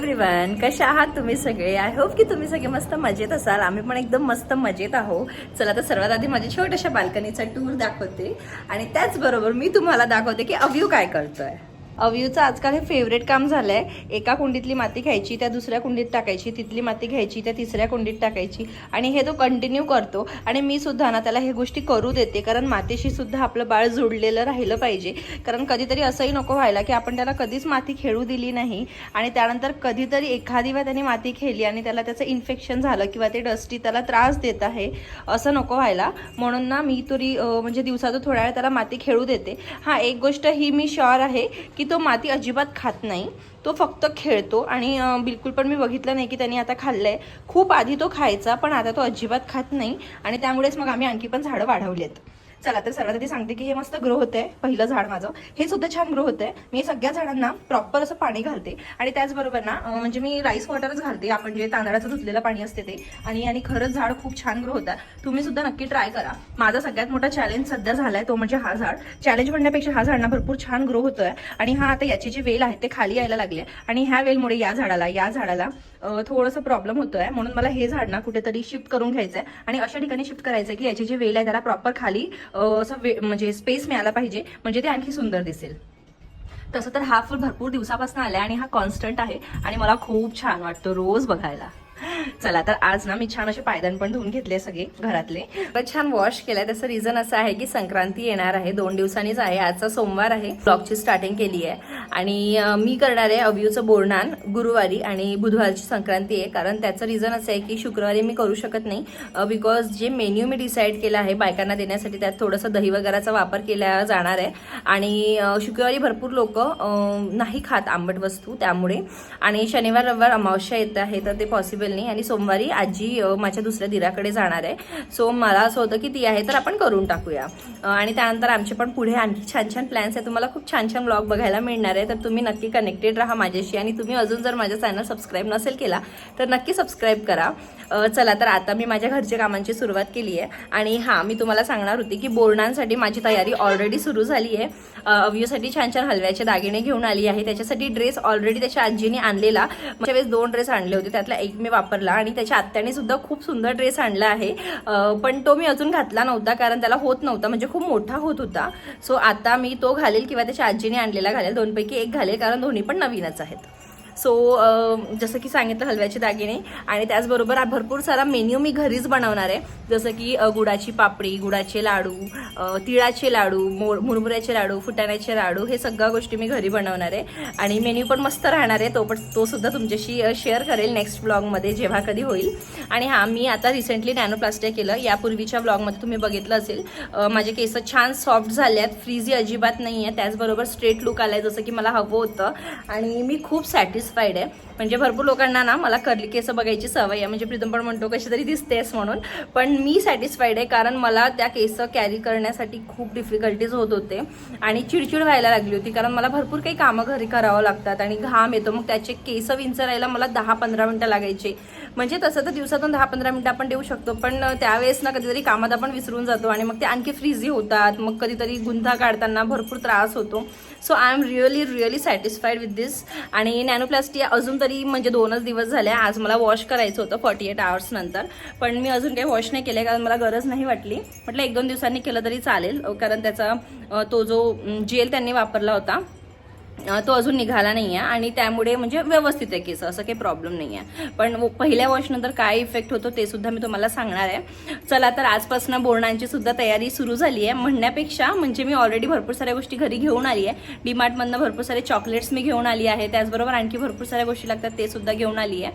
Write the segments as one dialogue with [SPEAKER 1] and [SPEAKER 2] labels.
[SPEAKER 1] Everyone कशा आहात तुम्ही सगळे? आय होप की तुम्ही सगळे मस्त मजेत असाल. आम्ही पण एकदम मस्त मजेत आहो चला तर सर्वात आधी माझ्या छोट्याशा बाल्कनीचा टूर दाखवते. आणि त्याचबरोबर मी तुम्हाला दाखवते की अव्यू काय करतोय. अव्यूचं आजकाल हे फेवरेट काम झालं आहे एका कुंडीतली माती घ्यायची त्या दुसऱ्या कुंडीत टाकायची तिथली माती घ्यायची त्या तिसऱ्या कुंडीत टाकायची आणि हे तो कंटिन्यू करतो. आणि मी सुद्धा ना त्याला हे गोष्टी करू देते कारण मातीशी सुद्धा आपलं बाळ जुडलेलं राहिलं पाहिजे. कारण कधीतरी असंही नको व्हायला की आपण त्याला कधीच माती खेळू दिली नाही. आणि त्यानंतर कधीतरी एखादी वेळा त्याने माती खेळली आणि त्याला त्याचं इन्फेक्शन झालं किंवा ते डस्टी त्याला त्रास देत आहे असं नको व्हायला. म्हणून ना मी तरी म्हणजे दिवसातून थोड्या वेळ त्याला माती खेळू देते. हां एक गोष्ट ही मी शॉर आहे की तो माती अजिबात खात नाही. तो फक्त खेळतो आणि बिलकुल पण मी बघितलं नाही की त्यांनी आता खाल्लंय. खूप आधी तो खायचा पण आता तो अजिबात खात नाही आणि त्यामुळेच मग आम्ही आणखी पण झाडं वाढवली आहेत चला तर सर्वात आधी सांगते की हे मस्त ग्रो होतंय पहिलं झाड माझं. हे सुद्धा छान ग्रो होतंय. मी सगळ्या झाडांना प्रॉपर असं पाणी घालते. आणि त्याचबरोबर ना म्हणजे मी राईस वॉटरच घालते. आपण जे तांदळाचं धुतलेलं पाणी असते ते. आणि आणि खरंच झाड खूप छान ग्रो होतं तुम्ही सुद्धा नक्की ट्राय करा. माझा सगळ्यात मोठा चॅलेंज सध्या झालाय तो म्हणजे हा झाड. चॅलेंज म्हणण्यापेक्षा हा झाड ना भरपूर छान ग्रो होतोय. आणि हा आता याची जी वेल आहे ते खाली यायला लागले आणि ह्या वेलमुळे या झाडाला या झाडाला थोडंसं प्रॉब्लेम होतोय. म्हणून मला हे झाड ना कुठेतरी शिफ्ट करून घ्यायचं आहे आणि अशा ठिकाणी शिफ्ट करायचं की याची जी वेल आहे त्याला प्रॉपर खाली असं वे- म्हणजे स्पेस मिळाला पाहिजे. म्हणजे ते आणखी सुंदर दिसेल. तसं तर हा फुल भरपूर दिवसापासून आलाय आणि हा कॉन्स्टंट आहे. आणि मला खूप छान वाटतं रोज बघायला. चला तर आज ना मी छान असे पायदान पण धुवून घेतले सगळे घरातले. छान वॉश केलाय. त्याचं रिझन असं आहे की संक्रांती येणार आहे. दोन दिवसांनीच आहे. आजचा सोमवार आहे. ब्लॉगची स्टार्टिंग केली आहे. आणि मी करणार आहे अभियूचं बोरणान गुरुवारी आणि बुधवारची संक्रांती आहे. कारण त्याचं रिझन असं आहे की शुक्रवारी मी करू शकत नाही. बिकॉज जे मेन्यू मी डिसाईड केलं आहे बायकांना देण्यासाठी त्यात थोडंसं दही वगैरेचा वापर केला जाणार आहे. आणि शुक्रवारी भरपूर लोक नाही खात आंबट वस्तू त्यामुळे. आणि शनिवार रविवार अमावस्या येत आहे तर ते पॉसिबल नाही आणि सोमवारी आजी माझ्या दुसऱ्या दिराकडे जाणार आहे. सो मला असं होतं की ती आहे तर आपण करून टाकूया. आणि त्यानंतर आमचे पण पुढे आणखी छान छान प्लॅन्स आहे तुम्हाला खूप छान छान ब्लॉग बघायला मिळणार आहे. तर तुम्ही नक्की कनेक्टेड राहा माझ्याशी. आणि तुम्ही अजून जर माझ्या चॅनल सबस्क्राईब नसेल केला तर नक्की सबस्क्राईब करा. चला तर आता मी माझ्या घरच्या कामांची सुरुवात केली आहे. आणि हां मी तुम्हाला सांगणार होती की बोरणांसाठी माझी तयारी ऑलरेडी सुरू झाली आहे. अव्यूसाठी छान छान हलव्याचे दागिने घेऊन आली आहे. त्याच्यासाठी ड्रेस ऑलरेडी त्याच्या आजीने आणलेला. माझ्या वेळेस दोन ड्रेस आणले होते. त्यातला एक मी वापरला आणि त्याच्या आत्याने सुद्धा खूप सुंदर ड्रेस आणला आहे. पण तो मी अजून घातला नव्हता कारण त्याला होत नव्हता म्हणजे खूप मोठा होत होता. सो आता मी तो घालेल किंवा त्याच्या आजीने आणलेला घालेल. दोनपैकी एक घालेल कारण दोन्ही पण नवीनच आहेत. सो जसं की सांगितलं हलव्याचे दागिने आणि त्याचबरोबर हा भरपूर सारा मेन्यू मी घरीच बनवणार आहे. जसं की गुडाची पापडी गुडाचे लाडू तिळाचे लाडू मोर मुरमुऱ्याचे लाडू फुटाण्याचे लाडू हे सगळ्या गोष्टी मी घरी बनवणार आहे. आणि मेन्यू पण मस्त राहणार आहे तो पण तो सुद्धा तुमच्याशी शेअर करेल नेक्स्ट ब्लॉगमध्ये जेव्हा कधी होईल. आणि हां मी आता रिसेंटली नॅनोप्लास्टिक केलं. यापूर्वीच्या ब्लॉगमध्ये तुम्ही बघितलं असेल माझे केस छान सॉफ्ट झाले आहेत फ्रीजी अजिबात नाही आहे त्याचबरोबर स्ट्रेट लुक आलाय जसं की मला हवं होतं. आणि मी खूप सॅटिस्फाईड आहे म्हणजे भरपूर लोकांना ना मला कर्ली केस बघायची सवय आहे. म्हणजे प्रीतम पण म्हणतो कशी तरी दिसतेस म्हणून. पण मी सॅटिस्फाईड आहे कारण मला त्या केस कॅरी करण्यासाठी खूप डिफिकल्टीज होत होते. आणि चिडचिड व्हायला लागली होती कारण मला भरपूर काही कामं घरी करावं लागतात आणि घाम येतो. मग त्याचे केस विंचरायला मला दहा पंधरा मिनटं लागायचे. म्हणजे तसं तर दिवसातून दहा पंधरा मिनटं आपण देऊ शकतो पण त्यावेळेस ना कधीतरी कामात आपण विसरून जातो आणि मग ते आणखी फ्रीझी होतात. मग कधीतरी गुंथा काढताना भरपूर त्रास होतो. So I am really really satisfied with this आणि नॅनोप्लास्टी अजून तरी म्हणजे दोनच दिवस झाले. आज मला वॉश करायचं होतं फॉर्टी एट आवर्स नंतर. पण मी अजून काही वॉश नाही केले कारण मला गरज नाही वाटली. म्हटलं एक दोन दिवसांनी केलं तरी चालेल. कारण त्याचा तो जो जेल त्यांनी वापरला होता तो अजून निघाला नाही आहे आणि त्यामुळे म्हणजे व्यवस्थित आहे केस असं काही प्रॉब्लेम नाही आहे पण व- पहिल्या वॉशनंतर काय इफेक्ट होतो ते सुद्धा मी तुम्हाला सांगणार आहे. चला तर आजपासून बोर्डांची सुद्धा तयारी सुरू झाली आहे. म्हणण्यापेक्षा म्हणजे मी ऑलरेडी भरपूर साऱ्या गोष्टी घरी घेऊन आली आहे. डीमार्टमधनं भरपूर सारे चॉकलेट्स मी घेऊन आली आहे. त्याचबरोबर आणखी भरपूर साऱ्या गोष्टी लागतात ते सुद्धा घेऊन आली आहे.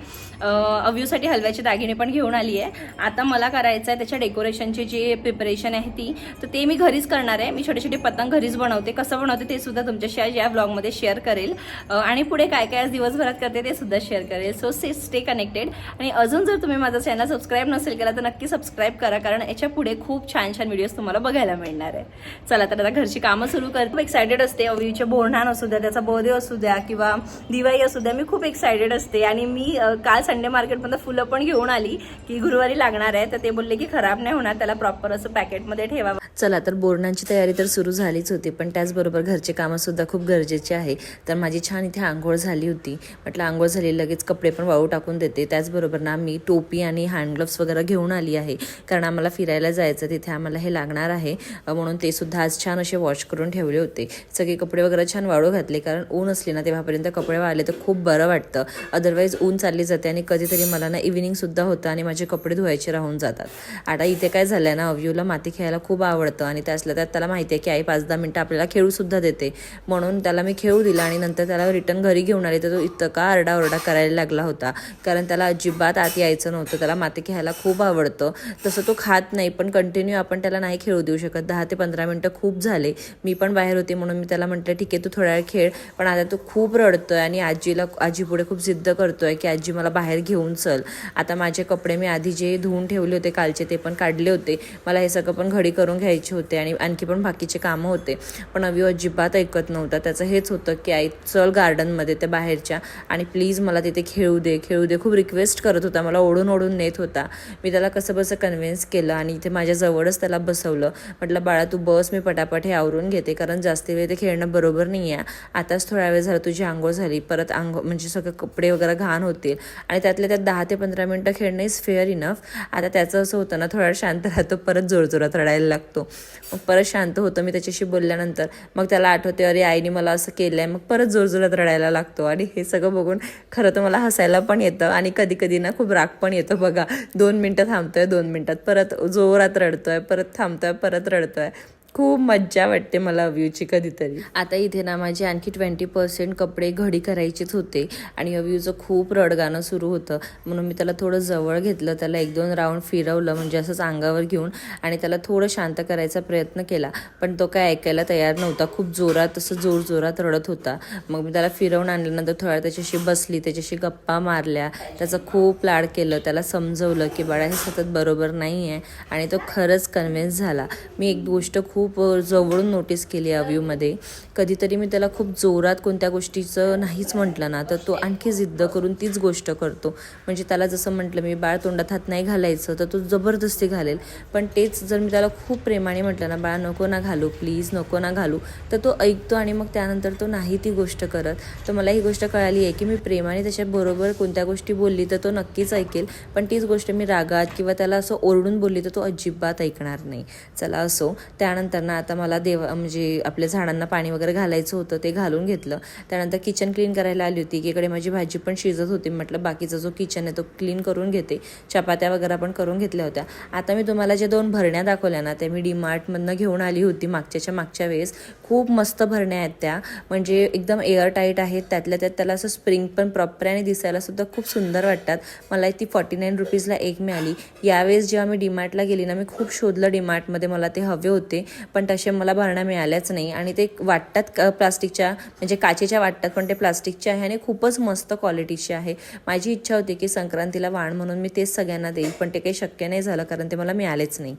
[SPEAKER 1] अव्यूसाठी हलव्याचे दागिने पण घेऊन आली आहे. आता मला करायचं आहे त्याच्या डेकोरेशनची जी प्रिपरेशन आहे ती तर ते मी घरीच करणार आहे. मी छोटे छोटे पतंग घरीच बनवते. कसं बनवते ते सुद्धा तुमच्याशी या ब्लॉगमध्ये शेअर करेल. आणि पुढे काय काय आज दिवसभरात करते ते सुद्धा शेअर करेल. सो से स्टे कनेक्टेड आणि अजून जर तुम्ही माझा चॅनल सबस्क्राईब नसेल केला तर नक्की सबस्क्राईब करा कारण याच्यापुढे खूप छान छान व्हिडिओज तुम्हाला बघायला मिळणार आहे. चला तर आता घरची कामं सुरू कर खूप एक्सायटेड असते. अवीचे बोरणान असू द्या त्याचा बर्थडे असू द्या किंवा दिवाळी असू द्या मी खूप एक्सायटेड असते. आणि मी काल संडे मार्केटमधून फुलं पण घेऊन आली की गुरुवारी लागणार आहे तर ते बोलले की खराब नाही होणार त्याला प्रॉपर असं पॅकेटमध्ये ठेवावं.
[SPEAKER 2] चला तर बोरणांची तयारी तर सुरू झालीच होती पण त्याचबरोबर घरचे कामंसुद्धा खूप गरजेचे आहे. तर माझी छान इथे आंघोळ झाली होती. म्हटलं आंघोळ झाली लगेच कपडे पण वाळू टाकून देते. त्याचबरोबर ना मी टोपी आणि हँडग्लोव्स वगैरे घेऊन आली आहे. कारण आम्हाला फिरायला जायचं तिथे आम्हाला हे लागणार आहे. म्हणून ते सुद्धा आज छान असे वॉश करून ठेवले होते. सगळे कपडे वगैरे छान वाळू घातले कारण ऊन असले ना तेव्हापर्यंत कपडे वाळले तर खूप बरं वाटतं. अदरवाईज ऊन चालली जाते आणि कधीतरी मला ना इव्हिनिंगसुद्धा होतं आणि माझे कपडे धुवायचे राहून जातात. आता इथे काय झालं आहे ना अव्यूला माती खेळायला खूप आवड आवडतं आणि त्यातल्या त्यात त्याला माहिती आहे की आई पाच दहा मिनटं आपल्याला खेळूसुद्धा देते. म्हणून त्याला मी खेळू दिला आणि नंतर त्याला रिटर्न घरी घेऊन आले तर तो इतका आरडाओरडा करायला लागला होता. कारण त्याला अजिबात आत यायचं नव्हतं. त्याला माती खेळायला खूप आवडतं. तसं तो खात नाही पण कंटिन्यू आपण त्याला नाही खेळू देऊ शकत. दहा ते पंधरा मिनटं खूप झाले. मी पण बाहेर होते म्हणून मी त्याला म्हटलं ठीक आहे तू थोडा वेळ खेळ. पण आता तू खूप रडतोय आणि आजीला आजीपुढे खूप जिद्द करतोय की आजी मला बाहेर घेऊन चल. आता माझे कपडे मी आधी जे धुवून ठेवले होते कालचे ते पण काढले होते. मला हे सगळं पण घडी करून घ्यायचं होते आणि आणखी पण बाकीचे कामं होते. पण अविव अजिबात ऐकत नव्हता. त्याचं हेच होतं की आई चल गार्डनमध्ये त्या बाहेरच्या आणि प्लीज मला तिथे खेळू दे खेळू दे. खूप रिक्वेस्ट करत होता. मला ओढून ओढून नेत होता. मी त्याला कसं बसं कन्व्हिन्स केलं आणि इथे माझ्या जवळच त्याला बसवलं. म्हटलं बाळा तू बस मी पटापट हे आवरून घेते. कारण जास्त वेळ ते खेळणं बरोबर नाही आहे. आताच थोडा वेळ झाला तुझी आंघोळ झाली. परत आंघोळ म्हणजे सगळं कपडे वगैरे घाण होतील आणि त्यातल्या त्यात दहा ते पंधरा मिनटं खेळणं इज फेअर इनफ आता त्याचं असं होतं ना थोडा शांत राहतो. परत जोरजोरात रडायला लागतो. मग परत शांत होतो मी त्याच्याशी बोलल्यानंतर. मग त्याला आठवते अरे आईने मला असं केलं आहे मग परत जोरजोरात रडायला लागतो आणि हे सगळं बघून खरं तर मला हसायला पण येतं आणि कधी कधी ना खूप राग पण येतो बघा. दोन मिनटं थांबतोय दोन मिनटात. परत जोरात रडतोय परत थांबतोय परत रडतोय. खूप मज्जा वाटते मला अव्यूची कधीतरी. आता इथे ना माझे आणखी ट्वेंटी पर्सेंट कपडे घडी करायचेच होते आणि अव्यूचं खूप रडगाणं सुरू होतं. म्हणून मी त्याला थोडं जवळ घेतलं त्याला एक दोन राऊंड फिरवलं म्हणजे असंच अंगावर घेऊन आणि त्याला थोडं शांत करायचा प्रयत्न केला. पण तो काय ऐकायला तयार नव्हता. खूप जोरात असं जोर जोरात रडत होता. मग मी त्याला फिरवून आणल्यानंतर थोड्या त्याच्याशी बसली त्याच्याशी गप्पा मारल्या. त्याचं खूप लाड केलं. त्याला समजवलं की बाळा हे सतत बरोबर नाही आहे आणि तो खरंच कन्व्हिन्स झाला. मी एक गोष्ट खूप खूप जवळून नोटीस केली अव्यूमध्ये कधीतरी मी त्याला खूप जोरात कोणत्या गोष्टीचं नाहीच म्हटलं ना तर तो आणखी जिद्द करून तीच गोष्ट करतो. म्हणजे त्याला जसं म्हटलं मी बाळ तोंडात हात नाही घालायचं तर तो जबरदस्ती घालेल. पण तेच जर मी त्याला खूप प्रेमाने म्हटलं ना बाळा नको ना घालू प्लीज नको ना घालू तर तो ऐकतो आणि मग त्यानंतर तो नाही ती गोष्ट करत. तर मला ही गोष्ट कळाली आहे की मी प्रेमाने त्याच्याबरोबर कोणत्या गोष्टी बोलली तर तो नक्कीच ऐकेल. पण तीच गोष्ट मी रागात किंवा त्याला असं ओरडून बोलली तर तो अजिबात ऐकणार नाही. चला असो. त्यानंतर करताना आता मला देवा म्हणजे आपल्या झाडांना पाणी वगैरे घालायचं होतं ते घालून घेतलं. त्यानंतर किचन क्लीन करायला आली होती एकीकडे माझी भाजी पण शिजत होती. म्हटलं बाकीचा जो किचन आहे तो क्लीन करून घेते. चपात्या वगैरे पण करून घेतल्या होत्या. आता मी तुम्हाला ज्या दोन भरण्या दाखवल्या ना त्या मी डीमार्टमधनं घेऊन आली होती मागच्याच्या मागच्या वेळेस. खूप मस्त भरण्या आहेत त्या. म्हणजे एकदम एअर टाईट आहेत त्यातल्या त्यात त्याला असं स्प्रिंग पण प्रॉपर आणि दिसायला सुद्धा खूप सुंदर वाटतात. मला ती फॉर्टी नाईन रुपीजला एक मिळाली. यावेळेस जेव्हा मी डीमार्टला गेली ना मी खूप शोधलं डीमार्टमध्ये मला ते हवे होते. पण तसे मला भरण्या मिळाल्याच नाही. आणि ते वाटतात क- प्लास्टिकच्या म्हणजे काचेच्या वाटतात पण ते प्लास्टिकचे आहे आणि खूपच मस्त क्वालिटीचे आहे. माझी इच्छा होती की संक्रांतीला वाण म्हणून मी तेच सगळ्यांना देईल पण ते काही शक्य नाही झालं कारण ते मला मिळालेच नाही.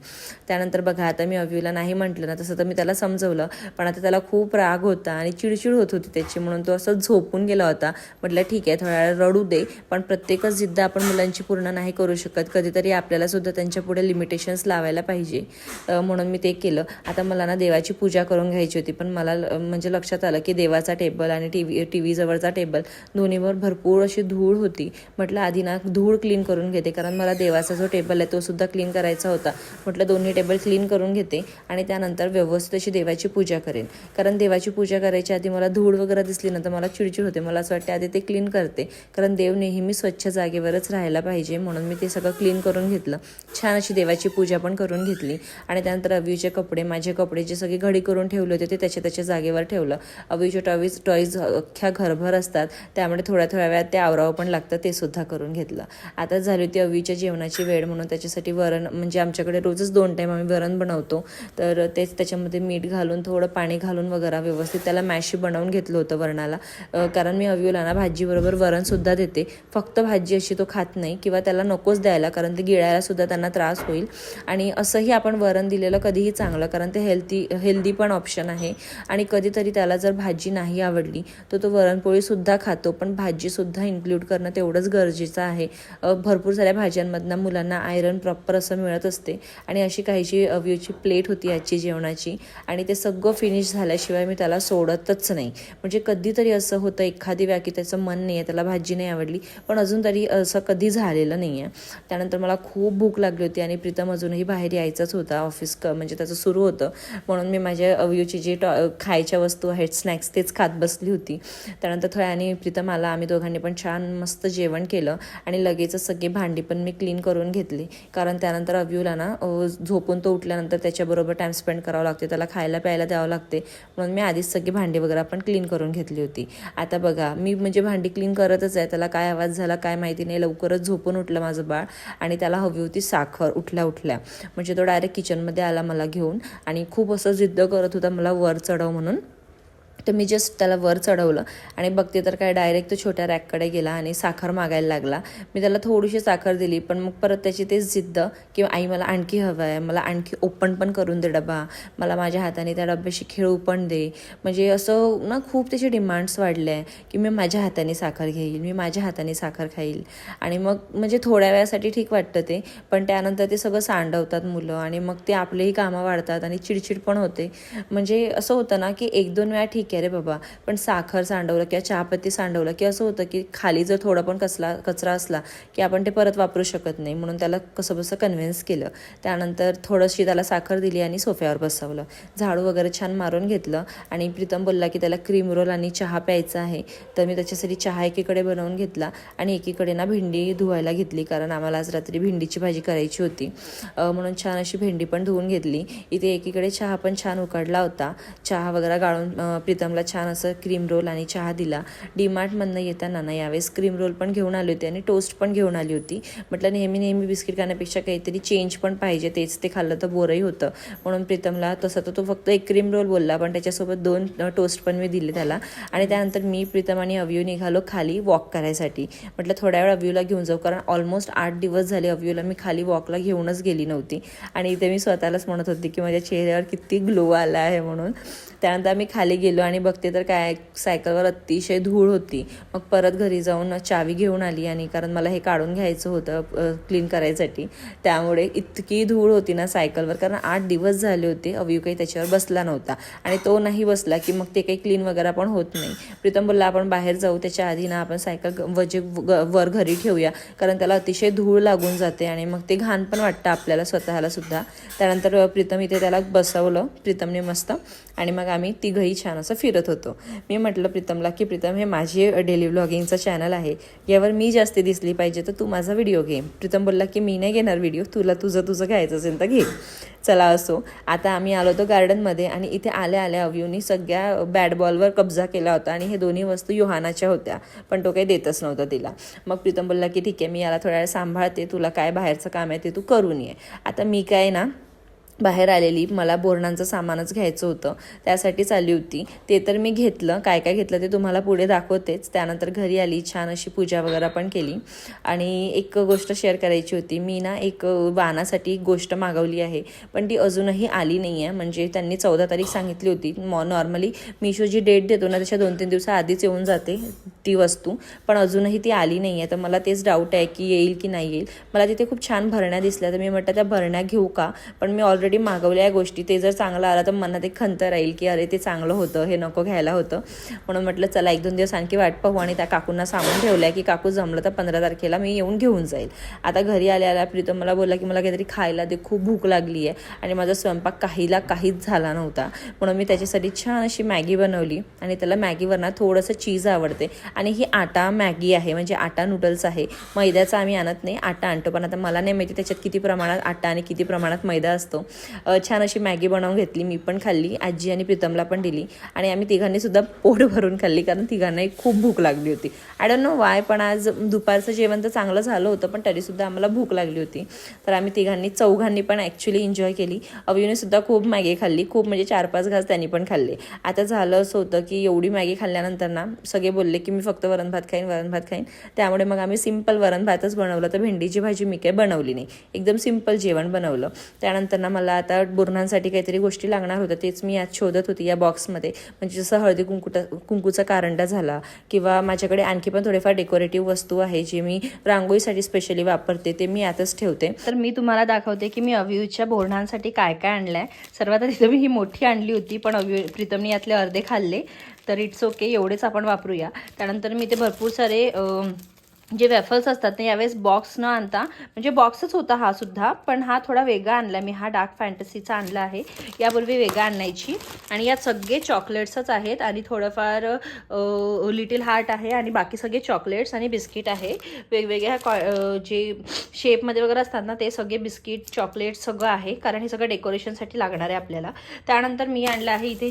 [SPEAKER 2] त्यानंतर बघा आता मी अव्यूला नाही म्हटलं ना तसं तर मी त्याला समजवलं पण आता त्याला खूप राग होता आणि चिडचिड होत होती त्याची म्हणून तो असं झोपून गेला होता. म्हटलं ठीक आहे थोड्या रडू दे पण प्रत्येकच जिद्द आपण मुलांची पूर्ण नाही करू शकत. कधीतरी आपल्याला सुद्धा त्यांच्या पुढे लिमिटेशन्स लावायला पाहिजे. म्हणून मी ते केलं. आता मला ना देवाची पूजा करून घ्यायची होती पण मला ल- म्हणजे लक्षात आलं की देवाचा टेबल आणि टी व्ही टी व्ही जवळचा टेबल दोन्हीवर भरपूर अशी धूळ होती. म्हटलं आधी ना धूळ क्लीन करून घेते कारण मला देवाचा जो टेबल आहे तो सुद्धा क्लीन करायचा होता. म्हटलं दोन्ही टेबल क्लीन करून घेते आणि त्यानंतर व्यवस्थित अशी देवाची पूजा करेन. कारण देवाची पूजा करायच्या आधी मला धूळ वगैरे दिसली ना तर मला चिडचिड होते. मला असं वाटते आधी ते क्लीन करते. कारण देव नेहमी स्वच्छ जागेवरच राहायला पाहिजे म्हणून मी ते सगळं क्लीन करून घेतलं. छान अशी देवाची पूजा पण करून घेतली. आणि त्यानंतर अवीचे कपडे माझे कपडे जे सगळे घडी करून ठेवले होते ते त्याच्या त्याच्या जागेवर ठेवलं. अवीचे टॉईज टॉईज अख्ख्या घरभर असतात. त्यामुळे थोड्या थोड्या वेळात ते आवरावं पण लागतं ते सुद्धा करून घेतलं. आता झाली होती अवीच्या जेवणाची वेळ म्हणून त्याच्यासाठी वरण म्हणजे आमच्याकडे रोजच दोन टाईम आम्ही वरण बनवतो. तर तेच त्याच्यामध्ये मीठ घालून थोडं पाणी घालून वगैरे व्यवस्थित त्याला मॅशी बनवून घेतलं होतं वरणाला. कारण मी अवीला ना भाजीबरोबर वरणसुद्धा देते. फक्त भाजी अशी तो खात नाही किंवा त्याला नकोच द्यायला कारण ते गिळायला सुद्धा त्यांना त्रास होईल. आणि असंही आपण वरण दिलेलं कधीही चांगलं कारण कारण ते हेल्दी हेल्दी पण ऑप्शन आहे. आणि कधीतरी त्याला जर भाजी नाही आवडली तर तो वरणपोळीसुद्धा खातो. पण भाजीसुद्धा इन्क्लूड करणं तेवढंच गरजेचं आहे. भरपूर साऱ्या भाज्यांमधनं मुलांना आयरन प्रॉपर असं मिळत असते. आणि अशी काहीची अव्यूची प्लेट होती आजची जेवणाची. आणि ते सगळं फिनिश झाल्याशिवाय मी त्याला सोडतच नाही. म्हणजे कधीतरी असं होतं एखादी व्याकी की त्याचं मन नाही आहे त्याला भाजी नाही आवडली पण अजून तरी असं कधी झालेलं नाही आहे त्यानंतर मला खूप भूक लागली होती आणि प्रीतम अजूनही बाहेर यायचाच होता ऑफिस क म्हणजे त्याचं सुरू होतं. होतं. म्हणून मी माझ्या अवयूची जी टॉ खायच्या वस्तू आहेत स्नॅक्स तेच खात बसली होती. त्यानंतर थोड्याने प्रीतम आला. आम्ही दोघांनी पण छान मस्त जेवण केलं आणि लगेचच सगळी भांडी पण मी क्लीन करून घेतली. कारण त्यानंतर अव्यूला ना झोपून तो उठल्यानंतर त्याच्याबरोबर टाईम स्पेंड करावा लागते त्याला खायला प्यायला द्यावं लागते म्हणून मी आधीच सगळी भांडी वगैरे पण क्लीन करून घेतली होती. आता बघा मी म्हणजे भांडी क्लीन करतच आहे. त्याला काय आवाज झाला काय माहिती नाही. लवकरच झोपून उठलं माझं बाळ आणि त्याला हवी होती साखर उठल्या उठल्या म्हणजे तो डायरेक्ट किचनमध्ये आला मला घेऊन. आणि खूप असं जिद्द करत होता मला वर चढव म्हणून. तर मी जस्ट त्याला वर चढवलं. आणि बघते तर काय डायरेक्ट तो छोट्या रॅककडे गेला आणि साखर मागायला लागला. मी त्याला थोडीशी साखर दिली पण मग परत त्याची तेच जिद्द की आई मला आणखी हवं आहे मला आणखी ओपन पण करून दे डबा मला माझ्या हाताने त्या डब्याशी खेळू पण दे. म्हणजे असं ना खूप त्याचे डिमांड्स वाढले आहे की मी माझ्या हाताने साखर घेईल मी माझ्या हाताने साखर खाईल. आणि मग म्हणजे थोड्या वेळासाठी ठीक वाटतं ते पण त्यानंतर ते सगळं सांडवतात मुलं आणि मग ते आपलेही कामं वाढतात आणि चिडचिड पण होते. म्हणजे असं होतं ना की एक दोन वेळा ठीक आहे रे बाबा. पण साखर सांडवलं किंवा चहापत्ती सांडवलं की असं होतं की खाली जर थोडा पण कसला कचरा असला की आपण ते परत वापरू शकत नाही. म्हणून त्याला कसं बसं कन्व्हिन्स केलं. त्यानंतर थोडंशी त्याला साखर दिली आणि सोफ्यावर बसवलं. झाडू वगैरे छान मारून घेतलं आणि प्रीतम बोलला की त्याला क्रीम रोल आणि चहा प्यायचा आहे. तर मी त्याच्यासाठी चहा एकीकडे बनवून घेतला आणि एकीकडे ना भेंडी धुवायला घेतली. कारण आम्हाला आज रात्री भेंडीची भाजी करायची होती. म्हणून छान अशी भेंडी पण धुवून घेतली. इथे एकीकडे चहा पण छान उकडला होता. चहा वगैरे गाळून प्रीतमला छान असं क्रीम रोल आणि चहा दिला. डीमार्टमधनं येताना ना यावेळेस क्रीम रोल पण घेऊन आली होती आणि टोस्ट पण घेऊन आली होती. म्हटलं नेहमी नेहमी बिस्किट खाण्यापेक्षा काहीतरी चेंज पण पाहिजे. तेच ते खाल्लं तर बोरही होतं. म्हणून प्रीतमला तसं तर तो फक्त एक क्रीम रोल बोलला पण त्याच्यासोबत दोन टोस्ट पण मी दिले त्याला. आणि त्यानंतर मी प्रीतम आणि अव्यू निघालो खाली वॉक करायसाठी. म्हटलं थोड्या वेळ अव्यूला घेऊन जाऊ कारण ऑलमोस्ट आठ दिवस झाले अव्यूला मी खाली वॉकला घेऊनच गेली नव्हती. आणि इथे मी स्वतःलाच म्हणत होती की माझ्या चेहऱ्यावर किती ग्लो आला आहे म्हणून. त्यानंतर आम्ही खाली गेलो आणि बघते तर काय सायकलवर अतिशय धूळ होती. मग परत घरी जाऊन चावी घेऊन आली आणि कारण मला हे काढून घ्यायचं होतं क्लीन करायसाठी. त्यामुळे इतकी धूळ होती ना सायकलवर कारण आठ दिवस झाले होते अवयू काही त्याच्यावर बसला नव्हता. आणि तो नाही बसला की मग ते काही क्लीन वगैरे पण होत नाही. प्रीतम बोलला आपण बाहेर जाऊ त्याच्या आधी ना आपण सायकल वजे वर घरी ठेवूया कारण त्याला अतिशय धूळ लागून जाते आणि मग ते घाण पण वाटतं आपल्याला स्वतःला सुद्धा. त्यानंतर प्रीतम इथे त्याला बसवलं. प्रीतमने मस्त. आणि मग आम्ही तिघही छान असं फिरत होतो. मी म्हटलं प्रीतमला की प्रीतम हे माझी डेली व्लॉगिंगचं चॅनल आहे. यावर मी जास्ती दिसली पाहिजे तर तू माझा व्हिडिओ घे. प्रीतम बोलला की मी नाही घेणार व्हिडिओ. तुला तुझं तुझं घ्यायचं असेल तर घे. चला असो. आता आम्ही आलो होतो गार्डनमध्ये आणि इथे आल्या आल्या अव्यूनी सगळ्या बॅट बॉलवर कब्जा केला होता आणि हे दोन्ही वस्तू युहानाच्या होत्या पण तो काही देतच नव्हता तिला. मग प्रीतम बोलला की ठीक आहे मी याला थोड्या वेळ सांभाळते. तुला काय बाहेरचं काम आहे ते तू करून ये. आता मी काय ना बाहेर आलेली मला बोरणांचं सामानच घ्यायचं होतं. त्यासाठीच आली होती. ते तर मी घेतलं. काय काय घेतलं ते तुम्हाला पुढे दाखवतेच. त्यानंतर घरी आली छान अशी पूजा वगैरे पण केली. आणि एक गोष्ट शेअर करायची होती. मी ना एक वाहनासाठी एक गोष्ट मागवली आहे. पण ती अजूनही आली नाही आहे म्हणजे त्यांनी चौदा तारीख सांगितली होती. मॉ नॉर्मली मिशो जी डेट देतो ना त्याच्या दोन तीन दिवसा आधीच येऊन जाते ती वस्तू. पण अजूनही ती आली नाही आहे तर मला तेच डाऊट आहे की येईल की नाही येईल. मला तिथे खूप छान भरण्या दिसल्या. तर मी म्हटलं त्या भरण्या घेऊ का? पण मी ऑलरेडी मागवल्या या गोष्टी. ते जर चांगलं आलं तर मनात एक खंत राहील की अरे ते चांगलं होतं हे नको घ्यायला होतं. म्हणून म्हटलं चला एक दोन दिवस आणखी वाट पाहू आणि त्या काकूंना सांगून ठेवलं की काकू जमलं तर पंधरा तारखेला मी येऊन घेऊन जाईल. आता घरी आल्या आल्या प्रीतम मला बोलला की मला काहीतरी खायला दे खूप भूक लागली आहे आणि माझा स्वयंपाक काहीला काहीच झाला नव्हता. म्हणून मी त्याच्यासाठी छान अशी मॅगी बनवली आणि त्याला मॅगीवर ना थोडंसं चीज आवडते. आणि ही आटा मॅगी आहे म्हणजे आटा नूडल्स आहे. मैद्याचा आम्ही आणत नाही आटा आणतो. पण आता मला नाही माहिती त्याच्यात किती प्रमाणात आटा आणि किती प्रमाणात मैदा असतो. छान अशी मॅगी बनवून घेतली मी पण खाल्ली आजी आणि प्रीतमला पण दिली आणि आम्ही तिघांनी सुद्धा पोट भरून खाल्ली कारण तिघांनाही खूप भूक लागली होती. आय डोंट नो वाय पण आज दुपारचं जेवण तर चांगलं झालं होतं पण तरीसुद्धा आम्हाला भूक लागली होती. तर आम्ही तिघांनी चौघांनी पण ॲक्च्युली एन्जॉय केली. अविने सुद्धा खूप मॅगी खाल्ली खूप म्हणजे चार पाच घास त्यांनी पण खाल्ले. आता झालं असं होतं की एवढी मॅगी खाल्ल्यानंतर ना सगळे बोलले की मी फक्त वरण भात खाईन वरण भात खाईन. त्यामुळे मग आम्ही सिंपल वरण भातच बनवलं तर भेंडीची भाजी मी काही बनवली नाही. एकदम सिंपल जेवण बनवलं. त्यानंतर ना मला मला आता बोरणांसाठी काहीतरी गोष्टी लागणार होत्या तेच मी आज शोधत होती या बॉक्समध्ये म्हणजे जसं हळदी कुंकुटा कुंकूचा कारंडा झाला किंवा माझ्याकडे आणखी पण थोडेफार डेकोरेटिव्ह वस्तू आहे जे मी रांगोळीसाठी स्पेशली वापरते ते मी आताच ठेवते.
[SPEAKER 1] तर मी तुम्हाला दाखवते की मी अव्यूच्या बोरणांसाठी काय काय आणलं आहे सर्वात आधी मी ही मोठी आणली होती पण अव्यू प्रीतमने यातले अर्धे खाल्ले तर इट्स ओके एवढेच आपण वापरूया. त्यानंतर मी ते भरपूर सारे जे वेफल्स असतात ते यावेळेस बॉक्स न आणता म्हणजे बॉक्सच होता हा सुद्धा पण हा थोडा वेगळा आणला. मी हा डार्क फॅन्टसीचा आणला आहे. यापूर्वी वेगळा आणायची. आणि यात सगळे चॉकलेट्सच आहेत आणि थोडंफार लिटिल हार्ट आहे आणि बाकी सगळे चॉकलेट्स आणि बिस्किट आहे. वेगवेगळ्या कॉ जे शेपमध्ये वगैरे असतात ना ते सगळे बिस्किट चॉकलेट सगळं आहे. कारण हे सगळं डेकोरेशनसाठी लागणार आहे आपल्याला. त्यानंतर मी आणलं आहे इथे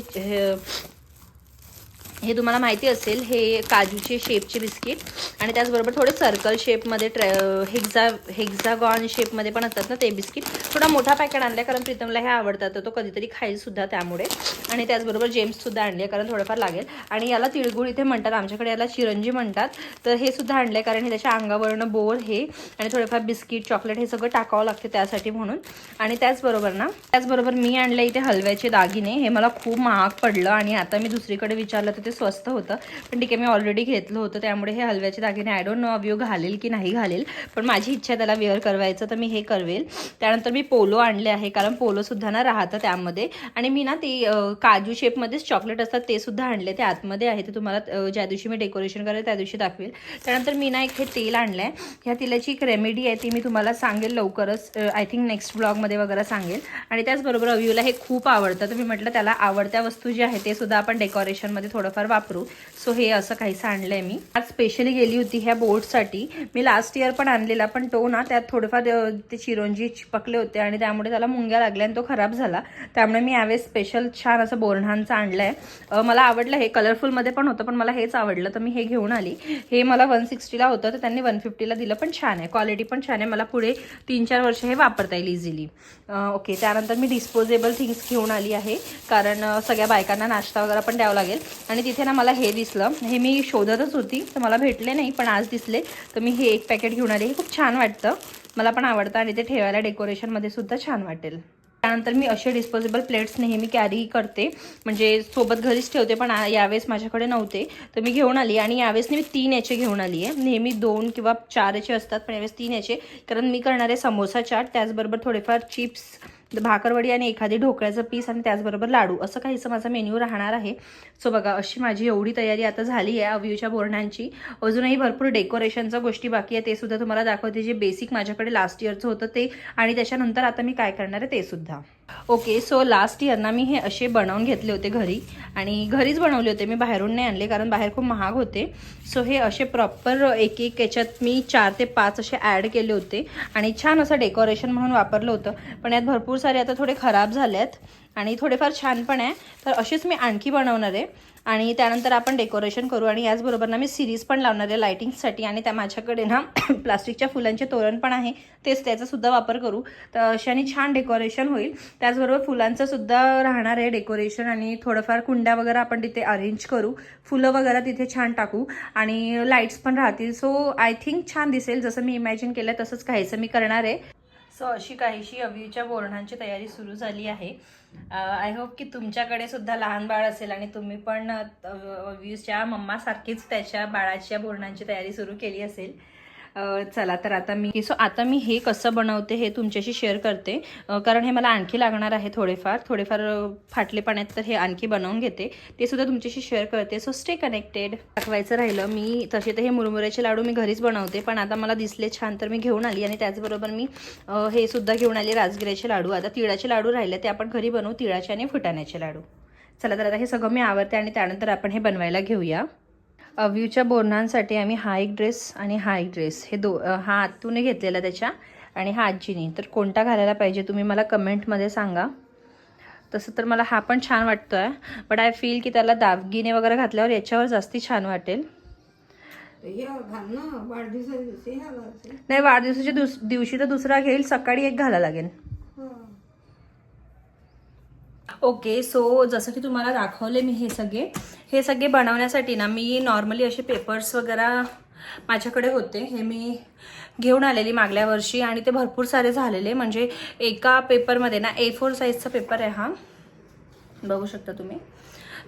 [SPEAKER 1] हे- तुम्हाला माहिती असेल हे काजूचे शेपचे बिस्किट आणि त्याचबरोबर थोडे सर्कल शेपमध्ये ट्रॅ हेक्झा हेक्झागॉन शेपमध्ये पण असतात ना ते बिस्किट थोडा मोठा पॅकेट आणला कारण प्रीतमला हे आवडतात तर तो कधीतरी खाईल सुद्धा त्यामुळे. आणि त्याचबरोबर जेम्ससुद्धा आणले कारण थोडंफार लागेल. आणि याला तिळगुळ इथे म्हणतात आमच्याकडे याला चिरंजी म्हणतात. तर हे सुद्धा आणलं आहे कारण हे त्याच्या अंगावरनं बोर हे आणि थोडेफार बिस्किट चॉकलेट हे सगळं टाकावं लागते त्यासाठी म्हणून. आणि त्याचबरोबर ना त्याचबरोबर मी आणलं इथे हलव्याचे दागिने. हे मला खूप महाग पडलं आणि आता मी दुसरीकडे विचारलं तर ते स्वस्त होतं. पण ठीक आहे मी ऑलरेडी घेतलं होतं. त्यामुळे हे हलव्याचे दागिने आय डोंट नो अव्ह्यू घालेल की नाही घालेल. पण माझी इच्छा त्याला वेअर करवायचं तर मी हे करवेल. त्यानंतर मी पोलो आणले आहे कारण पोलोसुद्धा ना राहतं त्यामध्ये. आणि मी ना ती काजू शेपमध्येच चॉकलेट असतात ते सुद्धा आणले. ते आतमध्ये आहे ते तुम्हाला ज्या दिवशी मी डेकोरेशन करेल त्या दिवशी दाखवेल. त्यानंतर मी ना एक हे तेल आणलं आहे ह्या तेलाची एक रेमेडी आहे ती मी तुम्हाला सांगेल लवकरच. आय थिंक नेक्स्ट ब्लॉगमध्ये वगैरे सांगेल. आणि त्याचबरोबर अव्यूला हे खूप आवडतं. तर मी म्हटलं त्याला आवडत्या वस्तू ज्या आहेत ते सुद्धा आपण डेकोरेशनमध्ये थोडंफार वापरू. सो हे असं काहीसं आणलं आहे मी. आज स्पेशली गेली होती ह्या बोर्डसाठी मी लास्ट इयर पण आणलेला पण तो ना त्यात थोडंफार ते चिरोंजी चिपकले होते आणि त्यामुळे त्याला मुंग्या लागल्या आणि तो खराब झाला. त्यामुळे मी यावेळेस स्पेशल छान असं बोरणांचं आणलं आहे मला आवडलं हे कलरफुलमध्ये पण होतं पण मला हेच आवडलं. तर मी हे घेऊन आली. हे मला वन सिक्स्टीला होतं तर त्यांनी वन फिफ्टीला दिलं पण छान आहे. क्वालिटी पण छान आहे. मला पुढे तीन चार वर्ष हे वापरता येईल इझिली ओके त्यानंतर मी डिस्पोजेबल थिंग्स घेऊन आली आहे. कारण सगळ्या बायकांना नाश्ता वगैरे पण द्यावा लागेल. आणि तिथे ना मला हे दिसलं हे मी शोधतच होती तर मला भेटले नाही पण आज दिसले. तर मी हे एक पॅकेट घेऊन आले. हे खूप छान वाटतं. मला पण आवडतं आणि ते ठेवायला डेकोरेशनमध्ये सुद्धा छान वाटेल. त्यानंतर मी असे डिस्पोजेबल प्लेट्स नेहमी कॅरी करते. म्हणजे सोबत घरीच ठेवते पण यावेळेस माझ्याकडे नव्हते. तर मी घेऊन आली आणि यावेळेस मी तीन याचे घेऊन आली आहे. नेहमी दोन किंवा चार याचे असतात पण यावेळेस तीन याचे. कारण मी करणारे समोसा चाट त्याचबरोबर थोडेफार चिप्स भाकरवडी आणि एखादी ढोकळ्याचं पीस आणि त्याचबरोबर लाडू असं काहीचं माझा मेन्यू राहणार आहे. सो बघा अशी माझी एवढी तयारी आता झाली आहे अव्यूच्या बोरणांची अजूनही भरपूर डेकोरेशनच्या गोष्टी बाकी आहे ते सुद्धा तुम्हाला दाखवते. जे बेसिक माझ्याकडे लास्ट इयरचं होतं ते. आणि त्याच्यानंतर आता मी काय करणार आहे ते सुद्धा. ओके सो लास्ट इयर ना मी हे असे बनवून घेतले होते घरी. आणि घरीच बनवले होते मी बाहेरून नाही आणले कारण बाहेर खूप महाग होते. सो हे असे प्रॉपर एक एक याच्यात मी चार ते पाच असे ॲड केले होते. आणि छान असं डेकोरेशन म्हणून वापरलं होतं. पण यात भरपूर सारे आता थोडे खराब झाले आहेत आणि थोडेफार छान पण आहे. तर असेच मी आणखी बनवणार आहे. आणि त्यानंतर आपण डेकोरेशन करू आणि याचबरोबर ना मी सिरीज पण लावणार आहे लायटिंगसाठी आणि त्या माझ्याकडे ना प्लास्टिकच्या फुलांचे तोरण पण आहे. तेच त्याचासुद्धा वापर करू. तर अशाने छान डेकोरेशन होईल. त्याचबरोबर फुलांचंसुद्धा राहणार आहे डेकोरेशन आणि थोडंफार कुंड्या वगैरे आपण तिथे अरेंज करू. फुलं वगैरे तिथे छान टाकू. आणि लाईट्स पण राहतील. सो आय थिंक छान दिसेल. जसं मी इमॅजिन केलं तसंच घ्यायचं मी करणार आहे. सो अशी काहीशी अवीच्या बोरणांची तयारी सुरू झाली आहे. आय होप की तुमच्याकडे सुद्धा लहान बाळ असेल आणि तुम्ही पण अवीच्या मम्मासारखीच त्याच्या बाळाच्या बोरणांची तयारी सुरू केली असेल. चला तर आता मी सो आता मी हे कसं बनवते हे तुमच्याशी शेअर करते. कारण हे मला आणखी लागणार आहे थोडेफार. थोडेफार फाटले पाण्यात तर हे आणखी बनवून घेते. ते सुद्धा तुमच्याशी शेअर करते. सो स्टे कनेक्टेड दाखवायचं राहिलं. मी तसे तर हे मुरमुऱ्याचे लाडू मी घरीच बनवते. पण आता मला दिसले छान तर मी घेऊन आली आणि त्याचबरोबर मी हे सुद्धा घेऊन आली राजगिऱ्याचे लाडू. आता तिळाचे लाडू राहिले ते आपण घरी बनवू. तिळाचे आणि फुटाण्याचे लाडू. चला तर आता हे सगळं मी आवडते आणि त्यानंतर आपण हे बनवायला घेऊया. अव्यूच्या बोरणांसाठी आम्ही हा एक ड्रेस आणि हा एक ड्रेस. हे दो हा आतूने घेतलेला त्याच्या आणि हा आजीने. तर कोणता घालायला पाहिजे तुम्ही मला कमेंटमध्ये सांगा. तसं तर मला हा पण छान वाटतो आहे बट आय फील की त्याला दावगिने वगैरे घातल्यावर याच्यावर जास्ती छान वाटेल. नाही वाढदिवसाच्या दुस दिवशी तर दुसरा घेईल सकाळी एक घाला लागेल. ओके सो जसं की तुम्हाला दाखवले मी हे सगळे हे सगळे बनवण्यासाठी ना मी नॉर्मली असे पेपर्स वगैरे माझ्याकडे होते. हे मी घेऊन आलेली मागल्या वर्षी आणि ते भरपूर सारे झालेले. म्हणजे एका पेपरमध्ये ना ए फोर साईजचा पेपर आहे हा. बघू शकता तुम्ही.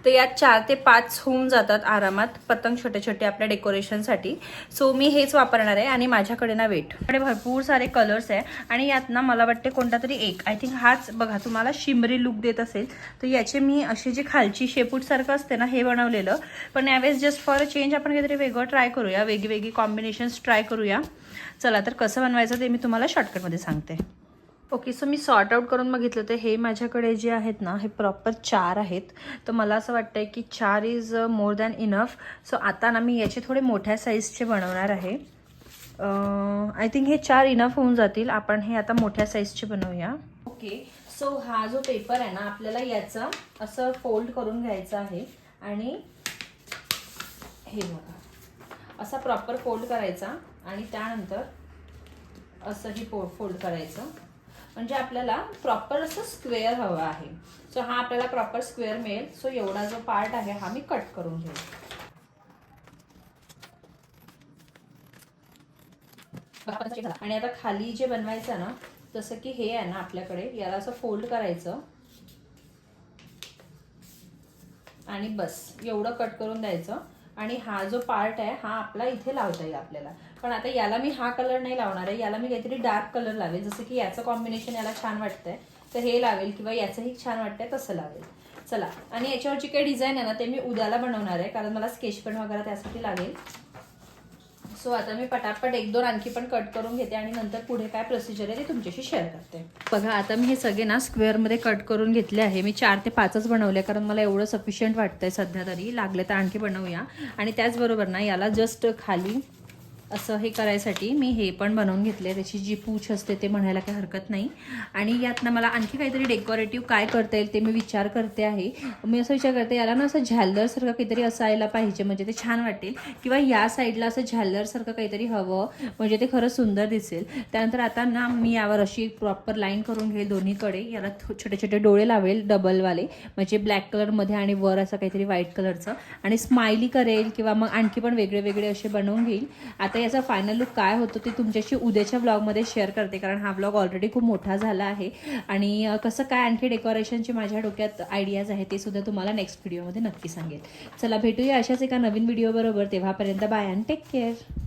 [SPEAKER 1] तर यात चार ते पाच होऊन जातात आरामात पतंग छोटे छोटे आपल्या डेकोरेशनसाठी सो मी हेच वापरणार आहे आणि माझ्याकडे ना वेटकडे भरपूर सारे कलर्स आहे आणि यात ना मला वाटते कोणता तरी एक. आय थिंक हाच बघा तुम्हाला शिमरी लुक देत असेल तर याचे मी अशी जी खालची शेपूटसारखं असते ना हे बनवलेलं. पण यावेळेस जस्ट फॉर अ चेंज आपण काहीतरी वेगळं ट्राय करूया वेगवेगळी कॉम्बिनेशन्स ट्राय करूया. चला तर कसं बनवायचं ते मी तुम्हाला शॉर्टकटमध्ये सांगते. ओके सो मी सॉर्ट आउट करून बघितलं तर हे माझ्याकडे जे आहेत ना हे प्रॉपर चार आहेत. तर मला असं वाटतं की चार is more than enough so आता ना मी याचे थोडे मोठ्या साईजचे बनवणार आहे. Uh, आय थिंक हे चार इनफ होऊन जातील. आपण हे आता मोठ्या साईजचे बनवूया. ओके सो हा जो पेपर आहे ना आपल्याला याचा असं फोल्ड करून घ्यायचा आहे. आणि हे बघा असा प्रॉपर फोल्ड करायचा. आणि त्यानंतर असंही फो फोल्ड करायचं. म्हणजे आपल्याला प्रॉपर असं स्क्वेअर हवं आहे. सो हा आपल्याला प्रॉपर स्क्वेअर मिळेल. सो एवढा जो पार्ट आहे हा मी कट करून घेऊ आणि आता खाली जे बनवायचं ना जसं की हे आहे ना आपल्याकडे याला असं फोल्ड करायचं. आणि बस एवढं कट करून द्यायचं. आणि हा जो पार्ट आहे हा आपला इथे लावता येईल आपल्याला. पण आता याला मी हा कलर नाही लावणार आहे याला मी काहीतरी डार्क कलर लावेल. जसं की याचं कॉम्बिनेशन याला छान वाटतंय तर हे लावेल किंवा याचंही छान वाटतंय तसं लावेल. चला. आणि याच्यावर जी काही डिझाईन आहे ना ते मी उद्याला बनवणार आहे कारण मला स्केच पेन वगैरे त्यासाठी लागेल. सो आता मी पटापट एक दोन आणखी पण कट करून घेते आणि नंतर पुढे काय प्रोसिजर आहे ते तुमच्याशी शेअर करते. बघा आता मी हे सगळे ना स्क्वेअरमध्ये कट करून घेतले आहे. मी चार ते पाचच बनवले कारण मला एवढं सफिशियंट वाटतंय सध्या तरी. लागले तर आणखी बनवूया. आणि त्याचबरोबर ना याला जस्ट खाली असं हे करायसाठी मी हे पण बनवून घेतले त्याची जी पूछ असते ते म्हणायला काही हरकत नाही. आणि यातनं मला आणखी काहीतरी डेकोरेटिव्ह काय करता येईल ते मी विचार करते आहे. मी असं विचार करते याला ना असं झॅलरसारखं काहीतरी असायला पाहिजे. म्हणजे ते छान वाटेल. किंवा या साईडला असं झॅलरसारखं काहीतरी हवं. म्हणजे ते खरंच सुंदर दिसेल. त्यानंतर आता ना मी यावर अशी प्रॉपर लाईन करून घेईल दोन्हीकडे. याला छोटे छोटे डोळे लावेल डबलवाले म्हणजे ब्लॅक कलरमध्ये आणि वर असं काहीतरी व्हाईट कलरचं आणि स्माइली करेल किंवा मग आणखी पण वेगळे वेगळे असे बनवून घेईल. आता याचा फायनल लुक काय होतो ते तुमच्याशी उद्याच्या ब्लॉगमध्ये शेअर करते. कारण हा ब्लॉग ऑलरेडी खूप मोठा झाला आहे. आणि कसं काय आणखी डेकोरेशनची माझ्या डोक्यात आयडियाज आहे ते सुद्धा तुम्हाला नेक्स्ट व्हिडिओमध्ये नक्की सांगेल. चला भेटूया अशाच एका नवीन व्हिडिओ बरोबर. तेव्हापर्यंत बाय अँड टेक केअर